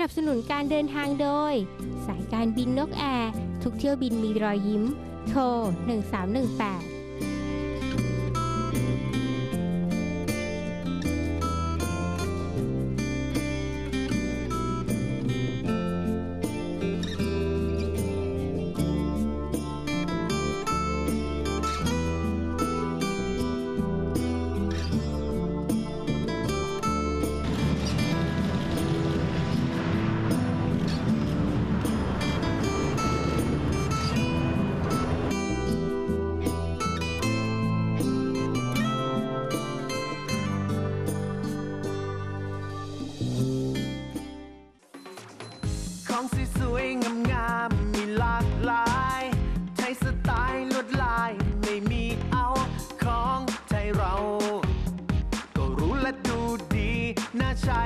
นับสนุนการเดินทางโดย สายการบินนกแอร์ ทุกเที่ยวบินมีรอยยิ้ม โทร 1318 ของสวยๆ งามๆ มีหลากหลาย ใช้สไตล์ลวดลายไม่มีเอาของไทยเรา ก็รู้และดูดี น่าใช้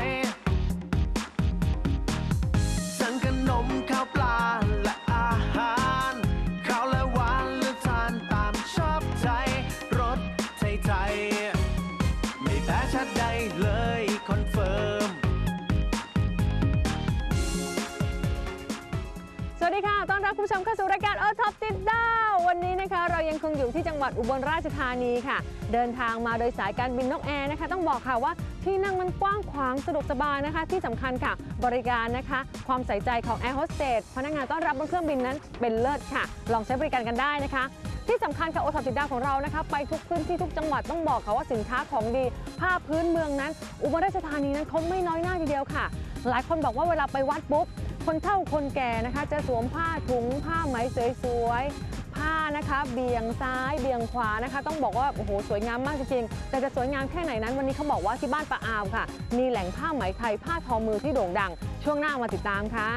รับคุณผู้ชมเข้าสู่รายการเออท็อปติดดาววันนี้นะคะ เรายังคงอยู่ที่จังหวัดอุบลราชธานีค่ะ เดินทางมาโดยสายการบินนกแอร์นะคะ ต้องบอกค่ะว่าที่นั่งมันกว้างขวางสะดวกสบายนะคะ ที่สำคัญค่ะ บริการนะคะ ความใส่ใจของแอร์โฮสเตสพนักงานต้อนรับบนเครื่องบินนั้นเป็นเลิศค่ะ ลองใช้บริการกันได้นะคะที่สำคัญค่ะโอท็อปติดดาวของเรานะคะ ไปทุกพื้นที่ทุกจังหวัดต้องบอกค่ะว่าสินค้าของดี ผ้าพื้นเมืองนั้น อุบลราชธานีนั้นเขาไม่น้อยหน้าทีเดียวค่ะ หลายคนบอกว่าเวลาไปวัดปุ๊บ คนเฒ่าคนแก่นะคะจะสวมผ้าถุงผ้าไหมสวยๆ ผ้านะคะเบี่ยงซ้ายเบี่ยงขวานะคะ ต้องบอกว่าโอ้โหสวยงามมากจริงๆ แต่จะสวยงามแค่ไหนนั้น วันนี้เขาบอกว่าที่บ้านปะอาวค่ะ มีแหล่งผ้าไหมไทยผ้าทอมือที่โด่งดัง ช่วงหน้ามาติดตามค่ะ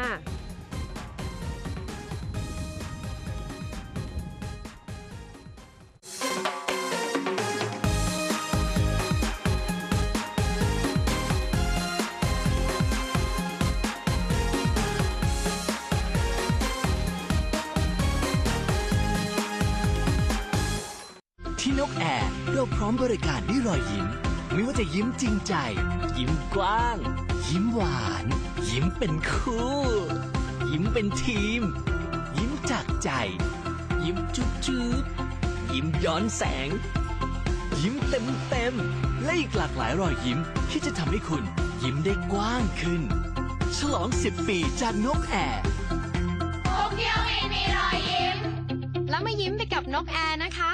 กแอร์เราพร้อมบริการด้วยรอยยิ้ม ไม่ว่าจะยิ้มจริงใจ ยิ้มกว้าง ยิ้มหวาน ยิ้มเป็นคู่ ยิ้มเป็นทีม ยิ้มจากใจ ยิ้มจุ๊บจุ๊บยิ้มย้อนแสง ยิ้มเต็มเต็มและอีกหลากหลายรอยยิ้มที่จะทำให้คุณ ยิ้มได้กว้างขึ้น ฉลอง 10 ปีจากนกแอร์ท่องเที่ยวให้มีรอยยิ้ม แล้วมายิ้มไปกับนกแอร์นะคะ